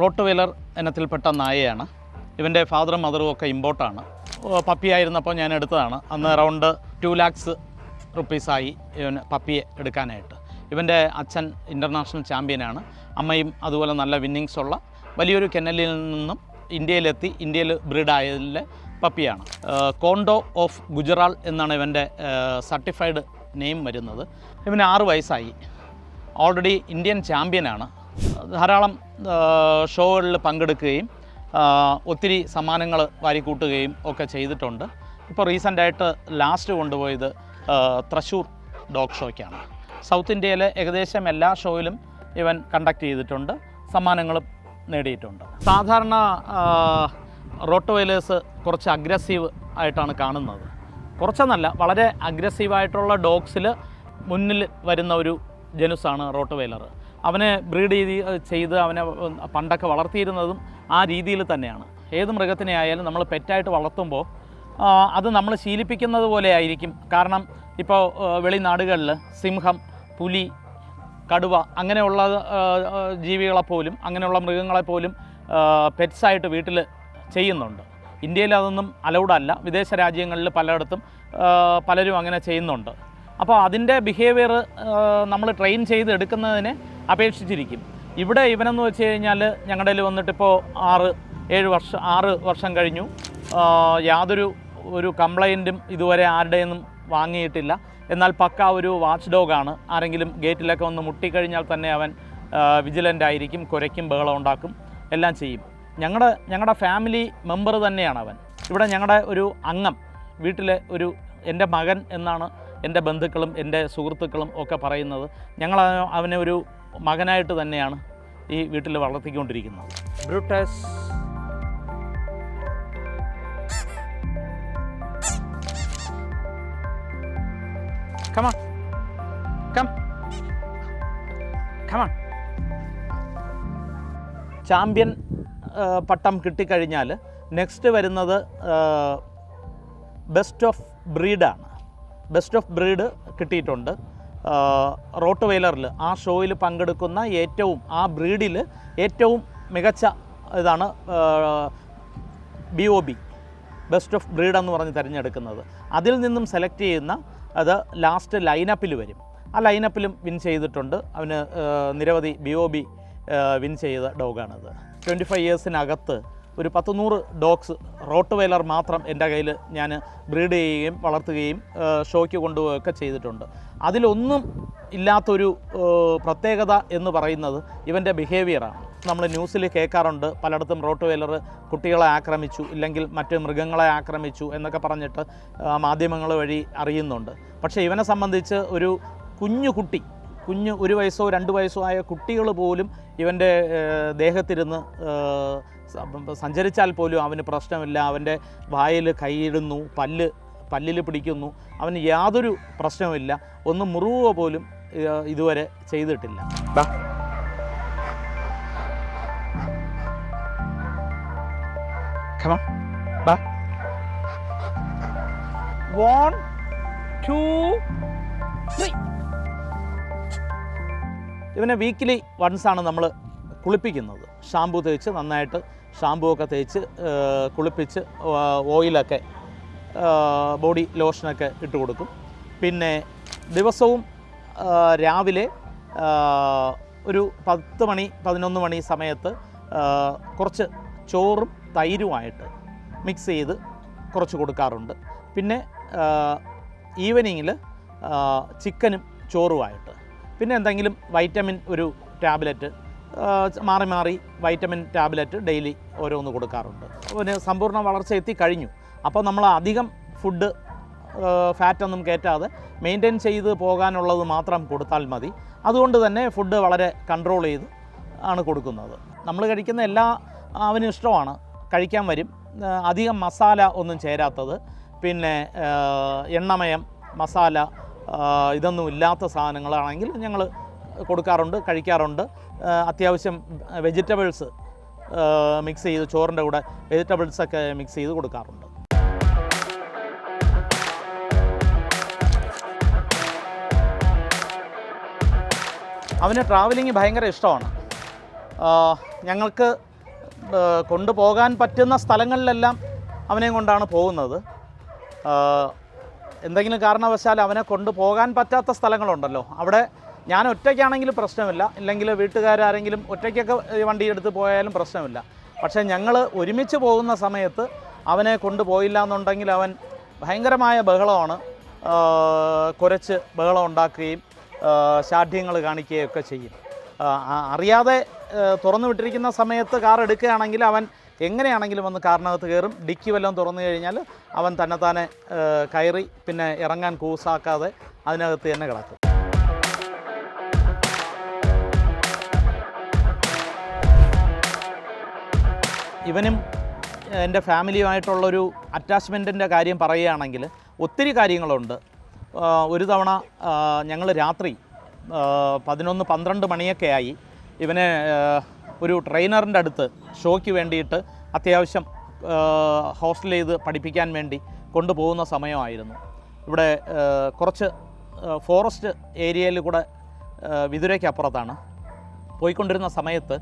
Rote Wailer ഇനത്തിൽപ്പെട്ട നായയാണ്. ഇവന്റെ ഫാദറും മദറും ഒക്കെ ഇമ്പോർട്ടാണ്. പപ്പിയായിരുന്നപ്പോൾ ഞാൻ എടുത്തതാണ്. അന്ന് അറൗണ്ട് ടു ലാക്സ് റുപ്പീസായി ഇവൻ പപ്പിയെ എടുക്കാനായിട്ട്. ഇവന്റെ അച്ഛൻ ഇന്റർനാഷണൽ ചാമ്പ്യനാണ്. അമ്മയും അതുപോലെ നല്ല വിന്നിങ്സ് ഉള്ള വലിയൊരു കെന്നലിൽ നിന്നും ഇന്ത്യയിലെത്തി ഇന്ത്യയിൽ ബ്രീഡായതിലെ പപ്പിയാണ്. കോണ്ടോ ഓഫ് ഗുജറാൾ എന്നാണ് ഇവന്റെ സർട്ടിഫൈഡ് നെയിം വരുന്നത്. ഇവന് ആറ് വയസ്സായി. ഓൾറെഡി ഇന്ത്യൻ ചാമ്പ്യനാണ്. ധാരാളം ഷോകളിൽ പങ്കെടുക്കുകയും ഒത്തിരി സമ്മാനങ്ങൾ വാരിക്കൂട്ടുകയും ഒക്കെ ചെയ്തിട്ടുണ്ട്. ഇപ്പോൾ റീസെന്റായിട്ട് ലാസ്റ്റ് കൊണ്ടുപോയത് തൃശ്ശൂർ ഡോഗ് ഷോയ്ക്കാണ്. സൗത്ത് ഇന്ത്യയിലെ ഏകദേശം എല്ലാ ഷോയിലും ഇവൻ കണ്ടക്ട് ചെയ്തിട്ടുണ്ട് സമ്മാനങ്ങളും നേടിയിട്ടുണ്ട്. സാധാരണ റോട്ടോവൈലേഴ്സ് കുറച്ച് അഗ്രസീവ് ആയിട്ടാണ് കാണുന്നത്. കുറച്ചെന്നല്ല വളരെ അഗ്രസീവായിട്ടുള്ള ഡോഗ്സിൽ മുന്നിൽ വരുന്ന ഒരു ജനുസാണ് റോട്ടോവൈലർ അവനെ ബ്രീഡ് ചെയ്ത് ചെയ്ത് അവനെ പണ്ടൊക്കെ വളർത്തിയിരുന്നതും ആ രീതിയിൽ തന്നെയാണ്. ഏത് മൃഗത്തിനെ ആയാലും നമ്മൾ പെറ്റായിട്ട് വളർത്തുമ്പോൾ അത് നമ്മൾ ശീലിപ്പിക്കുന്നത് പോലെ ആയിരിക്കും. കാരണം ഇപ്പോൾ വെളിനാടുകളിൽ സിംഹം പുലി കടുവ അങ്ങനെയുള്ള ജീവികളെപ്പോലും അങ്ങനെയുള്ള മൃഗങ്ങളെപ്പോലും പെറ്റ്സായിട്ട് വീട്ടിൽ ചെയ്യുന്നുണ്ട്. ഇന്ത്യയിൽ അതൊന്നും അലൗഡല്ല വിദേശ രാജ്യങ്ങളിൽ പലയിടത്തും പലരും അങ്ങനെ ചെയ്യുന്നുണ്ട്. അപ്പോൾ അതിന്റെ ബിഹേവിയർ നമ്മൾ ട്രെയിൻ ചെയ്ത് എടുക്കുന്നതിനെ അപേക്ഷിച്ചിരിക്കും. ഇവിടെ ഇവനെന്ന് വെച്ച് കഴിഞ്ഞാൽ ഞങ്ങളുടെ വന്നിട്ടിപ്പോൾ ആറ് ഏഴ് വർഷം ആറ് വർഷം കഴിഞ്ഞു. യാതൊരു ഒരു കംപ്ലൈന്റും ഇതുവരെ ആരുടെയൊന്നും വാങ്ങിയിട്ടില്ല. എന്നാൽ പക്ക ഒരു വാച്ച് ഡോഗാണ് ആരെങ്കിലും ഗേറ്റിലൊക്കെ ഒന്ന് മുട്ടിക്കഴിഞ്ഞാൽ തന്നെ അവൻ വിജിലന്റ് ആയിരിക്കും കുരയ്ക്കും ബഹളം ഉണ്ടാക്കും എല്ലാം ചെയ്യും. ഞങ്ങളുടെ ഞങ്ങളുടെ ഫാമിലി മെമ്പർ തന്നെയാണ് അവൻ. ഇവിടെ ഞങ്ങളുടെ ഒരു അംഗം വീട്ടിലെ ഒരു എന്റെ മകൻ എന്നാണ് എന്റെ ബന്ധുക്കളും എന്റെ സുഹൃത്തുക്കളും ഒക്കെ പറയുന്നത്. ഞങ്ങൾ അവ- അവനെ ഒരു മകനായിട്ട് തന്നെയാണ് ഈ വീട്ടിൽ വളർത്തിക്കൊണ്ടിരിക്കുന്നത് Brutus Come on. Come. Come on. Champion ആ, പട്ടം കിട്ടിക്കഴിഞ്ഞാൽ നെക്സ്റ്റ് വരുന്നത് ബെസ്റ്റ് ഓഫ് ബ്രീഡാണ് ബെസ്റ്റ് ഓഫ് ബ്രീഡ് കിട്ടിയിട്ടുണ്ട് റോട്ട് വെയിലറിൽ ആ ഷോയിൽ പങ്കെടുക്കുന്ന ഏറ്റവും ആ ബ്രീഡിൽ ഏറ്റവും മികച്ച ഇതാണ് B O B best of breed എന്ന് പറഞ്ഞ് തിരഞ്ഞെടുക്കുന്നത്. അതിൽ നിന്നും സെലക്ട് ചെയ്യുന്ന അത് ലാസ്റ്റ് ലൈനപ്പിൽ വരും. ആ ലൈനപ്പിലും വിൻ ചെയ്തിട്ടുണ്ട്. അവന് നിരവധി ബി ഒ ബി വിൻ ചെയ്ത ഡോഗാണത് ട്വന്റി ഫൈവ് ഇയേഴ്സിനകത്ത് ഒരു പത്ത് നൂറ് ഡോഗ്സ് റോട്ട് വെയിലർ മാത്രം എന്റെ കയ്യിൽ ഞാൻ ബ്രീഡ് ചെയ്യുകയും വളർത്തുകയും ഷോയ്ക്ക് കൊണ്ടുപോവുകയൊക്കെ ചെയ്തിട്ടുണ്ട്. അതിലൊന്നും ഇല്ലാത്തൊരു പ്രത്യേകത എന്ന് പറയുന്നത് ഇവന്റെ ബിഹേവിയറാണ് നമ്മൾ ന്യൂസിൽ കേൾക്കാറുണ്ട് പലയിടത്തും റോട്ട് വെയിലർ കുട്ടികളെ ആക്രമിച്ചു ഇല്ലെങ്കിൽ മറ്റ് മൃഗങ്ങളെ ആക്രമിച്ചു എന്നൊക്കെ പറഞ്ഞിട്ട് മാധ്യമങ്ങൾ വഴി അറിയുന്നുണ്ട്. പക്ഷേ ഇവനെ സംബന്ധിച്ച് ഒരു കുഞ്ഞു കുട്ടി കുഞ്ഞ് ഒരു വയസ്സോ രണ്ട് വയസ്സോ ആയ കുട്ടികൾ പോലും ഇവന്റെ ദേഹത്തിരുന്ന് സഞ്ചരിച്ചാൽ പോലും അവന് പ്രശ്നമില്ല. അവന്റെ വായിൽ കൈയിടുന്നു പല്ല് പല്ലിൽ പിടിക്കുന്നു. അവന് യാതൊരു പ്രശ്നവുമില്ല. ഒന്ന് മുറിവുക പോലും ഇതുവരെ ചെയ്തിട്ടില്ല. വൺ ടു ത്രീ ഇവനെ വീക്കിലി ആണ് നമ്മൾ കുളിപ്പിക്കുന്നത്. ഷാമ്പു തേച്ച് നന്നായിട്ട് ഷാമ്പു ഒക്കെ തേച്ച് കുളിപ്പിച്ച് ഓയിലൊക്കെ ബോഡി ലോഷനൊക്കെ ഇട്ട് കൊടുക്കും. പിന്നെ ദിവസവും രാവിലെ ഒരു പത്ത് മണി പതിനൊന്ന് മണി സമയത്ത് കുറച്ച് ചോറും തൈരുമായിട്ട് മിക്സ് ചെയ്ത് കുറച്ച് കൊടുക്കാറുണ്ട്. പിന്നെ ഈവനിങ്ങിൽ ചിക്കനും ചോറുമായിട്ട് പിന്നെ എന്തെങ്കിലും വൈറ്റമിൻ ഒരു ടാബ്ലറ്റ് മാറി മാറി വൈറ്റമിൻ ടാബ്ലറ്റ് ഡെയിലി ഓരോന്ന് കൊടുക്കാറുണ്ട്. പിന്നെ സമ്പൂർണ വളർച്ച എത്തിക്കഴിഞ്ഞു അപ്പോൾ നമ്മൾ അധികം ഫുഡ് ഫാറ്റൊന്നും കയറ്റാതെ മെയിന്റെയിൻ ചെയ്ത് പോകാനുള്ളത് മാത്രം കൊടുത്താൽ മതി. അതുകൊണ്ട് തന്നെ ഫുഡ് വളരെ കൺട്രോൾ ചെയ്ത് ആണ് കൊടുക്കുന്നത്. നമ്മൾ കഴിക്കുന്ന എല്ലാ അവനും ഇഷ്ടമാണ്. കഴിക്കാൻ വരും. അധികം മസാല ഒന്നും ചേരാത്തത്. പിന്നെ എണ്ണമയം മസാല ഇതൊന്നും ഇല്ലാത്ത സാധനങ്ങളാണെങ്കിൽ ഞങ്ങൾ കൊടുക്കാറുണ്ട് കഴിക്കാറുണ്ട്. അത്യാവശ്യം വെജിറ്റബിൾസ് മിക്സ് ചെയ്ത് ചോറിന്റെ കൂടെ വെജിറ്റബിൾസൊക്കെ മിക്സ് ചെയ്ത് കൊടുക്കാറുണ്ട്. അവന് ട്രാവലിംഗ് ഭയങ്കര ഇഷ്ടമാണ്. ഞങ്ങൾക്ക് കൊണ്ടുപോകാൻ പറ്റുന്ന സ്ഥലങ്ങളിലെല്ലാം അവനെയും കൊണ്ടാണ് പോകുന്നത്. എന്തെങ്കിലും കാരണവശാൽ അവനെ കൊണ്ടുപോകാൻ പറ്റാത്ത സ്ഥലങ്ങളുണ്ടല്ലോ. അവിടെ ഞാൻ ഒറ്റയ്ക്കാണെങ്കിൽ പ്രശ്നമില്ല. ഇല്ലെങ്കിൽ വീട്ടുകാരാരെങ്കിലും ഒറ്റയ്ക്കൊക്കെ വണ്ടി എടുത്ത് പോയാലും പ്രശ്നമില്ല. പക്ഷേ ഞങ്ങൾ ഒരുമിച്ച് പോകുന്ന സമയത്ത് അവനെ കൊണ്ടുപോയില്ല എന്നുണ്ടെങ്കിൽ അവൻ ഭയങ്കരമായ ബഹളമാണ്. കുരച്ച് ബഹളം ഉണ്ടാക്കുകയും ശാഠ്യങ്ങൾ കാണിക്കുകയൊക്കെ ചെയ്യും. അറിയാതെ തുറന്നു വിട്ടിരിക്കുന്ന സമയത്ത് കാർ എടുക്കുകയാണെങ്കിൽ അവൻ എങ്ങനെയാണെങ്കിലും വന്ന് കാറിനകത്ത് കയറും. ഡിക്കി വല്ലതും തുറന്നു കഴിഞ്ഞാൽ അവൻ തന്നെത്താനെ കയറി പിന്നെ ഇറങ്ങാൻ കൂസാക്കാതെ അതിനകത്ത് തന്നെ കിടക്കും. ഇവനും എന്റെ ഫാമിലിയുമായിട്ടുള്ളൊരു അറ്റാച്ച്മെന്റിന്റെ കാര്യം പറയുകയാണെങ്കിൽ ഒത്തിരി കാര്യങ്ങളുണ്ട്. ഒരു തവണ ഞങ്ങൾ രാത്രി പതിനൊന്ന് പന്ത്രണ്ട് മണിയൊക്കെ ആയി. ഇവനെ ഒരു ട്രെയിനറിന്റെ അടുത്ത് ഷോയ്ക്ക് വേണ്ടിയിട്ട് അത്യാവശ്യം ഹോസ്റ്റൽ ചെയ്ത് പഠിപ്പിക്കാൻ വേണ്ടി കൊണ്ടുപോകുന്ന സമയമായിരുന്നു. ഇവിടെ കുറച്ച് ഫോറസ്റ്റ് ഏരിയയിൽ കൂടെ വിതുരയ്ക്കപ്പുറത്താണ് പോയിക്കൊണ്ടിരുന്ന സമയത്ത്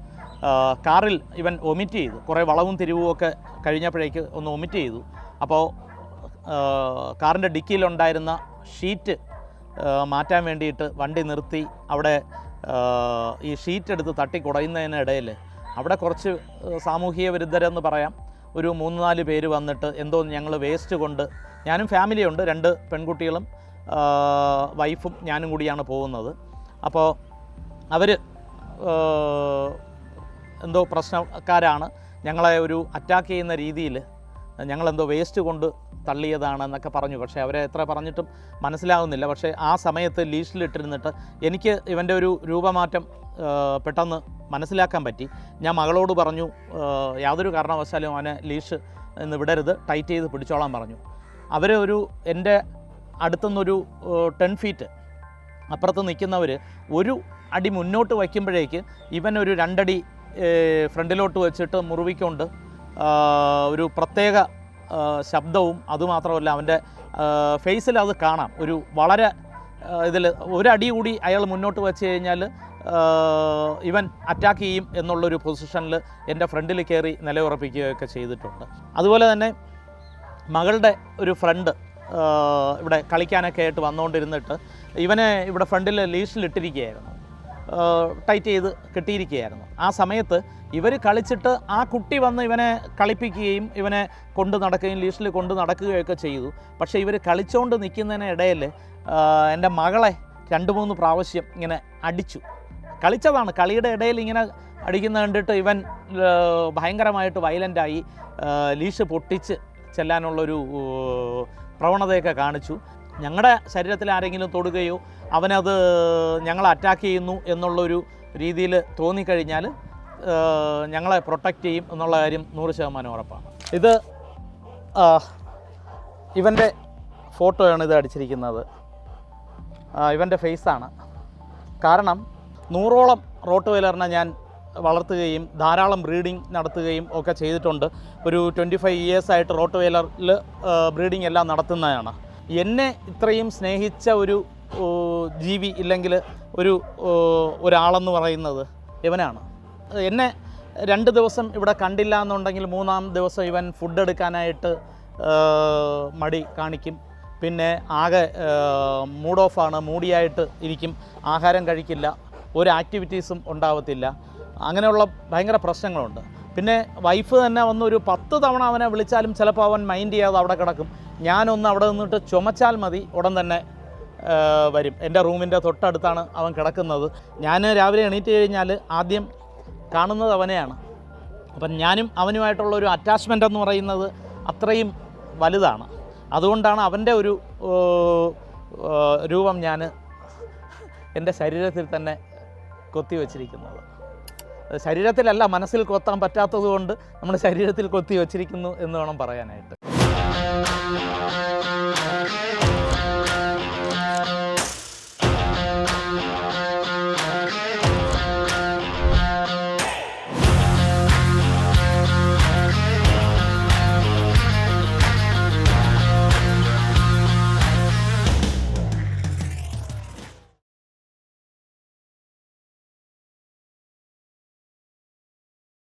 കാറിൽ ഇവൻ ഒമിറ്റ് ചെയ്തു. കുറേ വളവും തിരിവും ഒക്കെ കഴിഞ്ഞപ്പോഴേക്ക് ഒന്ന് ഒമിറ്റ് ചെയ്തു. അപ്പോൾ കാറിന്റെ ഡിക്കിയിലുണ്ടായിരുന്ന ഷീറ്റ് മാറ്റാൻ വേണ്ടിയിട്ട് വണ്ടി നിർത്തി. അവിടെ ഈ ഷീറ്റ് എടുത്ത് തട്ടി കുടയുന്നതിനിടയിൽ അവിടെ കുറച്ച് സാമൂഹിക വിരുദ്ധരെന്ന് പറയാം. ഒരു മൂന്ന് നാല് പേര് വന്നിട്ട് എന്തോ ഞങ്ങൾ വേസ്റ്റ് കൊണ്ട് ഞാനും ഫാമിലിയുണ്ട് രണ്ട് പെൺകുട്ടികളും വൈഫും ഞാനും കൂടിയാണ് പോകുന്നത്. അപ്പോൾ അവർ എന്തോ പ്രശ്നക്കാരാണ്. ഞങ്ങളെ ഒരു അറ്റാക്ക് ചെയ്യുന്ന രീതിയിൽ ഞങ്ങളെന്തോ വേസ്റ്റ് കൊണ്ട് തള്ളിയതാണ് എന്നൊക്കെ പറഞ്ഞു. പക്ഷേ അവരെ എത്ര പറഞ്ഞിട്ടും മനസ്സിലാകുന്നില്ല പക്ഷേ ആ സമയത്ത് ലീഷിലിട്ടിരുന്നിട്ട് എനിക്ക് ഇവന്റെ ഒരു രൂപമാറ്റം പെട്ടെന്ന് മനസ്സിലാക്കാൻ പറ്റി. ഞാൻ മകളോട് പറഞ്ഞു യാതൊരു കാരണവശാലും അവനെ ലീഷ് എന്ന് വിടരുത് ടൈറ്റ് ചെയ്ത് പിടിച്ചോളാൻ പറഞ്ഞു. അവർ ഒരു എന്റെ അടുത്തുനിന്നൊരു ടെൻ ഫീറ്റ് അപ്പുറത്ത് നിൽക്കുന്നവർ ഒരു അടി മുന്നോട്ട് വയ്ക്കുമ്പോഴേക്ക് ഇവൻ ഒരു രണ്ടടി ഫ്രണ്ടിലോട്ട് വെച്ചിട്ട് മുറിവിക്കൊണ്ട് ഒരു പ്രത്യേക ശബ്ദവും അതുമാത്രമല്ല അവന്റെ ഫേസിൽ അത് കാണാം. ഒരു വളരെ ഇതിൽ ഒരടി കൂടി അയാൾ മുന്നോട്ട് വെച്ച് കഴിഞ്ഞാൽ ഇവൻ അറ്റാക്ക് ചെയ്യും എന്നുള്ളൊരു പൊസിഷനിൽ എന്റെ ഫ്രണ്ടിൽ കയറി നിലയുറപ്പിക്കുകയൊക്കെ ചെയ്തിട്ടുണ്ട്. അതുപോലെ തന്നെ മകളുടെ ഒരു ഫ്രണ്ട് ഇവിടെ കളിക്കാനൊക്കെ ആയിട്ട് വന്നുകൊണ്ടിരുന്നിട്ട് ഇവനെ ഇവിടെ ഫ്രണ്ടിൽ ലീഷിലിട്ടിരിക്കുകയായിരുന്നു ടൈറ്റ് ചെയ്ത് കെട്ടിയിരിക്കുകയായിരുന്നു. ആ സമയത്ത് ഇവർ കളിച്ചിട്ട് ആ കുട്ടി വന്ന് ഇവനെ കളിപ്പിക്കുകയും ഇവനെ കൊണ്ട് നടക്കുകയും ലീഷിൽ കൊണ്ട് നടക്കുകയൊക്കെ ചെയ്തു. പക്ഷേ ഇവർ കളിച്ചുകൊണ്ട് നിൽക്കുന്നതിനിടയിൽ എന്റെ മകളെ രണ്ട് മൂന്ന് പ്രാവശ്യം ഇങ്ങനെ അടിച്ചു. കളിച്ചതാണ്. കളിയുടെ ഇടയിൽ ഇങ്ങനെ അടിക്കുന്ന കണ്ടിട്ട് ഇവൻ ഭയങ്കരമായിട്ട് വയലന്റായി ലീഷ് പൊട്ടിച്ച് ചെല്ലാനുള്ളൊരു പ്രവണതയൊക്കെ കാണിച്ചു. ഞങ്ങളുടെ ശരീരത്തിൽ ആരെങ്കിലും തൊടുകയോ അവനത് ഞങ്ങളെ അറ്റാക്ക് ചെയ്യുന്നു എന്നുള്ളൊരു രീതിയിൽ തോന്നിക്കഴിഞ്ഞാൽ ഞങ്ങളെ പ്രൊട്ടക്റ്റ് ചെയ്യും എന്നുള്ള കാര്യം നൂറ് ശതമാനം ഉറപ്പാണ്. ഇത് ഇവന്റെ ഫോട്ടോയാണ് ഇത് അടിച്ചിരിക്കുന്നത്. ഇവന്റെ ഫേസാണ്. കാരണം നൂറോളം റോട്ട് വെയിലറിനെ ഞാൻ വളർത്തുകയും ധാരാളം ബ്രീഡിംഗ് നടത്തുകയും ഒക്കെ ചെയ്തിട്ടുണ്ട്. ഒരു ട്വന്റി ഫൈവ് ഇയേഴ്സായിട്ട് റോട്ട് വെയിലറിൽ ബ്രീഡിംഗ് എല്ലാം നടത്തുന്നതാണ്. എന്നെ ഇത്രയും സ്നേഹിച്ച ഒരു ജീവി ഇല്ലെങ്കിൽ ഒരു ഒരാളെന്ന് പറയുന്നത് ഇവനാണ്. എന്നെ രണ്ട് ദിവസം ഇവിടെ കണ്ടില്ല എന്നുണ്ടെങ്കിൽ മൂന്നാം ദിവസം ഇവൻ ഫുഡ് എടുക്കാനായിട്ട് മടി കാണിക്കും. പിന്നെ ആകെ മൂഡ് ഓഫാണ് മൂടിയായിട്ട് ഇരിക്കും. ആഹാരം കഴിക്കില്ല ഒരു ആക്ടിവിറ്റീസും ഉണ്ടാവത്തില്ല. അങ്ങനെയുള്ള ഭയങ്കര പ്രശ്നങ്ങളുണ്ട്. പിന്നെ വൈഫ് തന്നെ വന്ന് ഒരു പത്ത് തവണ അവനെ വിളിച്ചാലും ചിലപ്പോൾ അവൻ മൈൻഡ് ചെയ്യാതെ അവിടെ കിടക്കും. ഞാനൊന്ന് അവിടെ നിന്നിട്ട് ചുമച്ചാൽ മതി ഉടൻ തന്നെ വരും. എന്റെ റൂമിന്റെ തൊട്ടടുത്താണ് അവൻ കിടക്കുന്നത്. ഞാൻ രാവിലെ എണീറ്റ് കഴിഞ്ഞാൽ ആദ്യം കാണുന്നത് അവനെയാണ്. അപ്പം ഞാനും അവനുമായിട്ടുള്ള ഒരു അറ്റാച്ച്മെന്റ് എന്ന് പറയുന്നത് അത്രയും വലുതാണ്. അതുകൊണ്ടാണ് അവന്റെ ഒരു രൂപം ഞാൻ എന്റെ ശരീരത്തിൽ തന്നെ കൊത്തി വച്ചിരിക്കുന്നത് ശരീരത്തിലല്ല മനസ്സിൽ കൊത്താൻ പറ്റാത്തത് കൊണ്ട് നമ്മുടെ ശരീരത്തിൽ കൊത്തി വച്ചിരിക്കുന്നു എന്ന് വേണം പറയാനായിട്ട്.